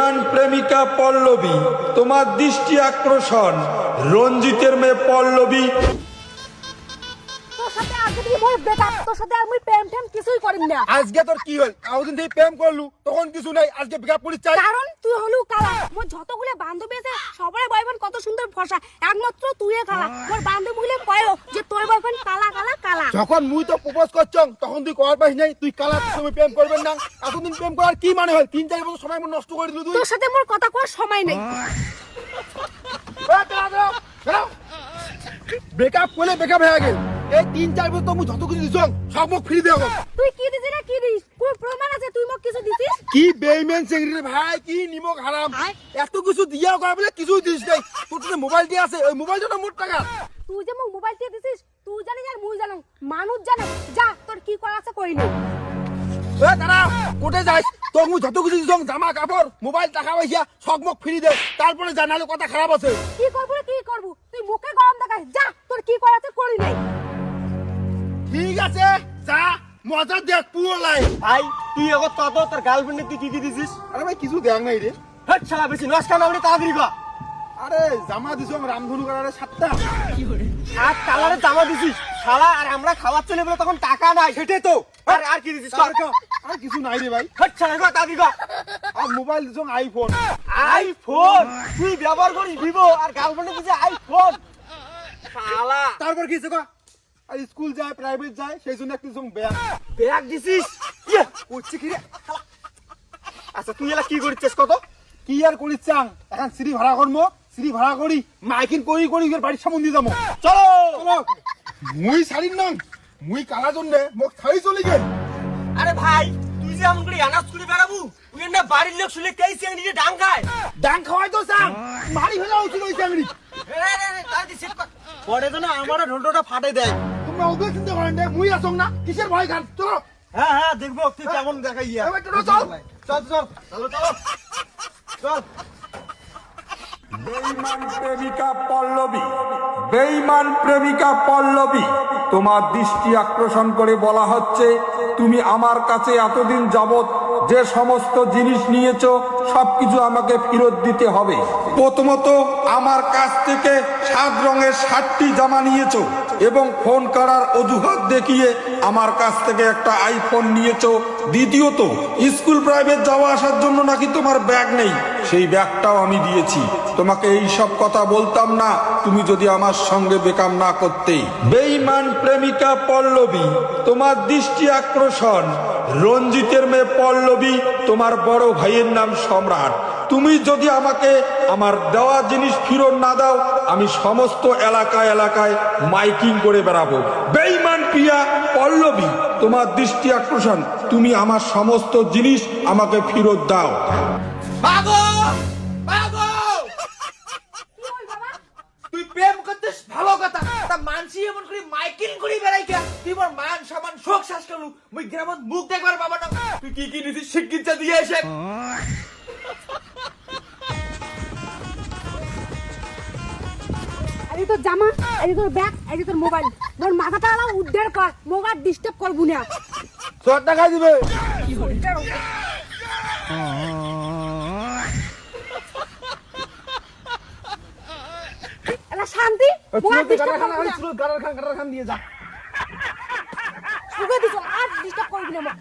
বেঈমান প্রেমিকা পল্লবী তোমার দৃষ্টি আকর্ষণ। রঞ্জিতের মেয়ে পল্লবী। আজকে তোর কি হল? থেকে প্রেম করলু তখন কিছু নাই আজকে বিকাপ পুলিশ চাই। কারণ তুই হলু কালা। মোর যতগুলো বান্ধবী আছে সবাই বয়ফ্রেন্ড কত সুন্দর ফসা। একমাত্র তুই কালা। মোর বান্ধবীগুলো কয়ও যে তোর বয়ফ্রেন্ড কালা কালা যখন মুই তো প্রপোজ করছং তখন তুই করার পাইস নাই তুই কালার সময় প্রেম করবেন না। এতদিন প্রেম করার কি মানে হয়? তিন চার বছর সময় নষ্ট করে দিলু তুই। তোর সাথে মোর কথা কওয়ার সময় নেই। ব্রেকআপ করলে ব্রেকআপ হয়ে গেল। এই তিন চার বছর তো মুই যত কিছু দিছং সব মোক ফ্রি দেব তুই কি দিছিস না কি দিস? কোন প্রমাণ আছে? তুই মোক কিছু দিছিস? কি বেইমেন চেংড়ি ভাই কি নিমক হারাম। এত কিছু দিয়া করা বলে কিছু দিস নাই। তোর মোবাইল দিয়ে আছে ওই মোবাইলটা মোট টাকা। তুই যে মোক মোবাইল দিয়ে দিছিস করা আছে করি নে এ দাঁড়া কোটে যাইস তোর মুই যত কিছু দিছং জামা কাপড় মোবাইল টাকা পয়সা সব ফ্রি দে। তারপরে জানালে কথা খারাপ আছে। কি করব কি করব? তুই মুখে গরম দেখাস। যা তোর কি করা করি নে ঠিক আছে যা মজা দেখ পুরো ভাই তুই এখন তত তোর গার্লফ্রেন্ডে তুই কি কি দিছিস? আরে ভাই কিছু দেখ নাই রে। হট শালা বেশি নষ্ট না বলে তাড়াতাড়ি কর। আরে জামা দিছং রামধনু কালারে সাতটা সাত কালারে জামা দিছিস? শালা আর আমরা খাওয়ার চলে বলে তখন টাকা নাই। সেটাই তো। আর আর কি দিছিস আর আর কিছু নাই রে ভাই। হট শালা কর আর মোবাইল আইফোন। আইফোন? তুই ব্যবহার করিস ভিভো আর গার্লফ্রেন্ডে আইফোন? শালা। তারপর কি আর স্কুল যায় প্রাইভেট যায় সেই জন্য একটা ব্যাগ। ব্যাগ দিছিস? ইয়ে! উঠছে কি রে? আচ্ছা তুই এলা কি করিস কত? কি আর করিস চাং? এখন সিঁড়ি ভাড়া করব সিঁড়ি ভাড়া করি মাইকিন করি করি বাড়ির সামন দিয়ে যাব চলো! চলো। মুই শাড়ির নাম মুই কালা জন্যে মোক ছাড়ি চলে গেল। আরে ভাই তুই যে এমন করে আনাজ করে বেড়াবো তুই না বাড়ির লোক শুনে কে সে নিজে ডাঙ্গায় ডাং খাওয়াই তো চাং মারি ফেলা উচিত ওই চাংড়ি পরে তো না আমার ঢোলটা ফাটে দেয়। তোমরা ওদের চিন্তা করেন না মুই আসং না কিসের ভয় খান? চলো। হ্যাঁ হ্যাঁ দেখব তুই কেমন দেখাই এবার টোটো চল। চল চল চলো চলো চল। বেঈমান প্রেমিকা পল্লবী বেঈমান প্রেমিকা পল্লবী, তোমার দৃষ্টি আকর্ষণ করে বলা হচ্ছে, তুমি আমার কাছে এতদিন যাবত যে সমস্ত জিনিস নিয়েছো, সবকিছু আমাকে ফেরত দিতে হবে। প্রথমত, আমার কাছ থেকে সাত রঙের ষাটটি জামা নিয়েছ এবং ফোন করার অজুহাত দেখিয়ে আমার কাছ থেকে একটা আইফোন নিয়েছো। দ্বিতীয়ত, স্কুল প্রাইভেট যাওয়া আসার জন্য নাকি তোমার ব্যাগ নেই? সেই ব্যাগটাও আমি দিয়েছি। তোমাকে এই সব কথা বলতাম না, তুমি যদি আমার সঙ্গে বেকাম না করতে। বেইমান প্রেমিকা পল্লবী, তোমার দৃষ্টি আকর্ষণ। রঞ্জিতের মেয়ে পল্লবী, তোমার বড় ভাইয়ের নাম সম্রাট। তুমি যদি আমাকে আমার দেওয়া জিনিস ফেরত না দাও, আমি সমস্ত এলাকায় এলাকায় মাইকিং করে বেড়াবো। বেইমান প্রিয়া পল্লবী, তোমার দৃষ্টি আকর্ষণ। তুমি আমার সমস্ত জিনিস আমাকে ফেরত দাও। ভাগো গ্রামত মুখ দেখবার বাবা না তুই কি কি নিছিস? শিক্ষিতা দিয়ে এসে। তোর জামা তোর ব্যাগ তোর মোবাইল। মোর মাথাটা আলা উদ্ধার কর। মোবাইল ডিস্টার্ব করব না সব টাকা দিবে শান্তি খান খান দিয়ে যা। শুকে দিছো আর ডিস্টার্ব করবি না।